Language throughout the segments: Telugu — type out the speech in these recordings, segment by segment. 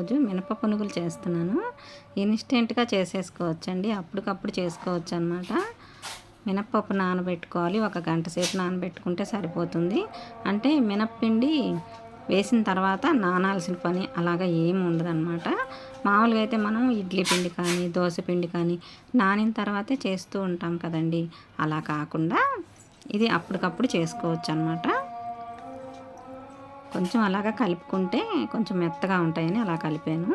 ఈరోజు మినప పునుగులు చేస్తున్నాను. ఇన్స్టెంట్గా చేసేసుకోవచ్చండి. అప్పటికప్పుడు చేసుకోవచ్చు అనమాట మినప్పప్పు నానబెట్టుకోవాలి. ఒక గంట సేపు నానబెట్టుకుంటే సరిపోతుంది. అంటే మినప్పిండి వేసిన తర్వాత నానాల్సిన పని అలాగా ఏమి ఉండదన్నమాట. మామూలుగా అయితే మనం ఇడ్లీ పిండి కానీ దోశ పిండి కానీ నానిన తర్వాతే చేస్తూ ఉంటాం కదండి. అలా కాకుండా ఇది అప్పటికప్పుడు చేసుకోవచ్చు అనమాట కొంచెం అలాగా కలుపుకుంటే కొంచెం మెత్తగా ఉంటాయని అలా కలిపాను.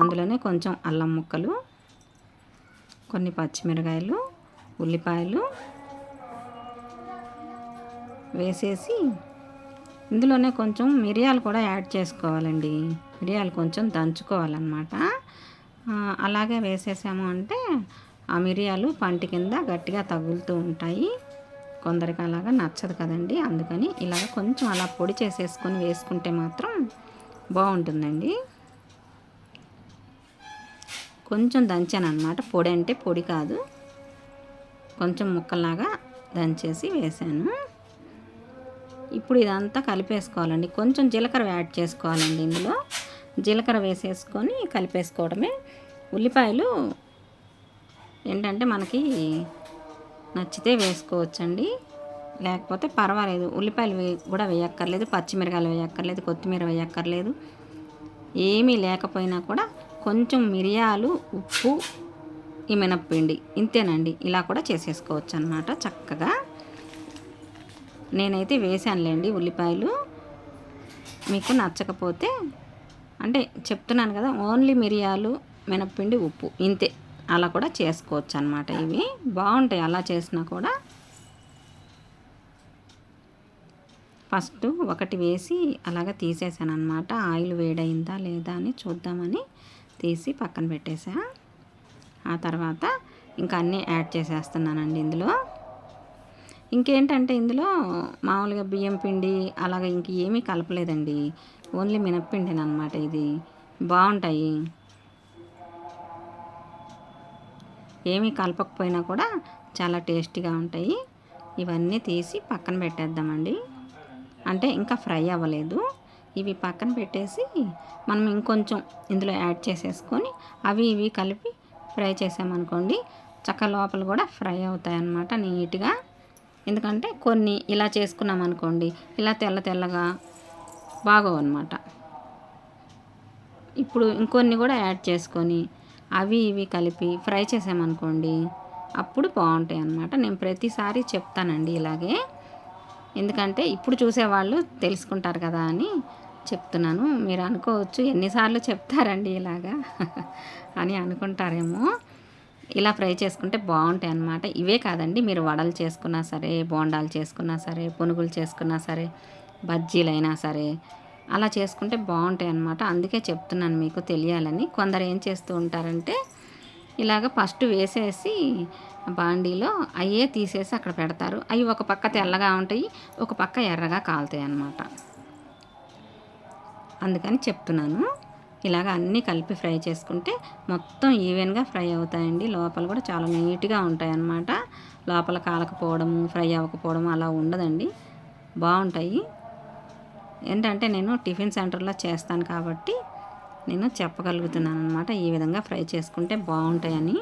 అందులోనే కొంచెం అల్లం ముక్కలు కొన్ని పచ్చిమిరకాయలు ఉల్లిపాయలు వేసేసి ఇందులోనే కొంచెం మిరియాలు కూడా యాడ్ చేసుకోవాలండి. మిరియాలు కొంచెం దంచుకోవాలన్నమాట. అలాగే వేసేసాము అంటే ఆ మిరియాలు పంటి కింద గట్టిగా తగులుతూ ఉంటాయి. కొందరికి అలాగా నచ్చదు కదండి. అందుకని ఇలాగ కొంచెం అలా పొడి చేసేసుకొని వేసుకుంటే మాత్రం బాగుంటుందండి. కొంచెం దంచాను అనమాట పొడి అంటే పొడి కాదు. కొంచెం ముక్కలాగా దంచేసి వేసాను. ఇప్పుడు ఇదంతా కలిపేసుకోవాలండి. కొంచెం జీలకర్ర యాడ్ చేసుకోవాలండి ఇందులో. జీలకర్ర వేసేసుకొని కలిపేసుకోవడమే. ఉల్లిపాయలు ఏంటంటే మనకి నచ్చితే వేసుకోవచ్చండి. లేకపోతే పర్వాలేదు. ఉల్లిపాయలు కూడా వేయక్కర్లేదు. పచ్చిమిరకాయలు వేయక్కర్లేదు. కొత్తిమీర వేయక్కర్లేదు. ఏమీ లేకపోయినా కూడా కొంచెం మిరియాలు ఉప్పు ఈ మినప్పిండి ఇంతేనండి. ఇలా కూడా చేసేసుకోవచ్చు అనమాట చక్కగా. నేనైతే వేసానులేండి ఉల్లిపాయలు. మీకు నచ్చకపోతే అంటే చెప్తున్నాను కదా ఓన్లీ మిరియాలు మినప్పిండి ఉప్పు ఇంతే. అలా కూడా చేసుకోవచ్చు అనమాట ఇవి. బాగుంటాయి అలా చేసినా కూడా. ఫస్ట్ ఒకటి వేసి అలాగ తీసేసాను అనమాట ఆయిల్ వేడైందా లేదా అని చూద్దామని తీసి పక్కన పెట్టేసా. ఆ తర్వాత ఇంకా అన్నీ యాడ్ చేసేస్తున్నానండి ఇందులో. ఇంకేంటంటే ఇందులో మామూలుగా బియ్యం పిండి అలాగ ఇంక ఏమీ కలపలేదండి. ఓన్లీ మినప్పిండినమాట ఇది. బాగుంటాయి. ఏమీ కలపకపోయినా కూడా చాలా టేస్టీగా ఉంటాయి. ఇవన్నీ తీసి పక్కన పెట్టేద్దామండి. అంటే ఇంకా ఫ్రై అవ్వలేదు. ఇవి పక్కన పెట్టేసి మనం ఇంకొంచెం ఇందులో యాడ్ చేసేసుకొని అవి ఇవి కలిపి ఫ్రై చేసామనుకోండి చక్క లోపల కూడా ఫ్రై అవుతాయి అన్నమాట నీట్గా. ఎందుకంటే కొన్ని ఇలా చేసుకున్నాం అనుకోండి ఇలా తెల్ల తెల్లగా బాగోవు అనమాట ఇప్పుడు ఇంకొన్ని కూడా యాడ్ చేసుకొని అవి ఇవి కలిపి ఫ్రై చేసామనుకోండి అప్పుడు బాగుంటాయి అన్నమాట. నేను ప్రతిసారి చెప్తానండి ఇలాగే. ఎందుకంటే ఇప్పుడు చూసేవాళ్ళు తెలుసుకుంటారు కదా అని చెప్తున్నాను. మీరు అనుకోవచ్చు ఎన్నిసార్లు చెప్తారండి ఇలాగా అని అనుకుంటారేమో. ఇలా ఫ్రై చేసుకుంటే బాగుంటాయి అన్నమాట. ఇవే కాదండి మీరు వడలు చేసుకున్నా సరే బోండాలు చేసుకున్నా సరే పునుగులు చేసుకున్నా సరే బజ్జీలైనా సరే అలా చేసుకుంటే బాగుంటాయి అన్నమాట. అందుకే చెప్తున్నాను మీకు తెలియాలని. కొందరు ఏం చేస్తూ ఉంటారంటే ఇలాగ ఫస్ట్ వేసేసి బాండీలో అయ్యే తీసేసి అక్కడ పెడతారు. అవి ఒక పక్క తెల్లగా ఉంటాయి ఒక పక్క ఎర్రగా కాలుతాయి అన్నమాట. అందుకని చెప్తున్నాను. ఇలాగ అన్నీ కలిపి ఫ్రై చేసుకుంటే మొత్తం ఈవెన్గా ఫ్రై అవుతాయండి. లోపల కూడా చాలా నీట్గా ఉంటాయి అన్నమాట. లోపల కాలకపోవడము ఫ్రై అవ్వకపోవడం అలా ఉండదండి. బాగుంటాయి. ఏంటంటే నేను టిఫిన్ సెంటర్లో చేస్తాను కాబట్టి నేను చెప్పగలుగుతున్నాను అనమాట ఈ విధంగా ఫ్రై చేసుకుంటే బాగుంటాయని.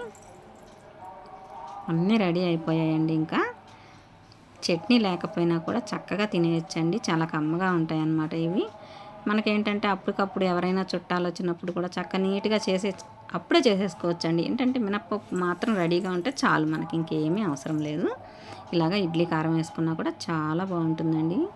అన్నీ రెడీ అయిపోయాయండి ఇంకా. చట్నీ లేకపోయినా కూడా చక్కగా తినేయచ్చండి. చాలా కమ్మగా ఉంటాయన్నమాట ఇవి. మనకేంటంటే అప్పటికప్పుడు ఎవరైనా చుట్టాలు వచ్చినప్పుడు కూడా చక్క నీట్గా చేసే అప్పుడే చేసేసుకోవచ్చండి. ఏంటంటే మినప్పప్పు మాత్రం రెడీగా ఉంటే చాలు మనకి ఇంకేమీ అవసరం లేదు. ఇలాగ ఇడ్లీ కారం వేసుకున్నా కూడా చాలా బాగుంటుందండి.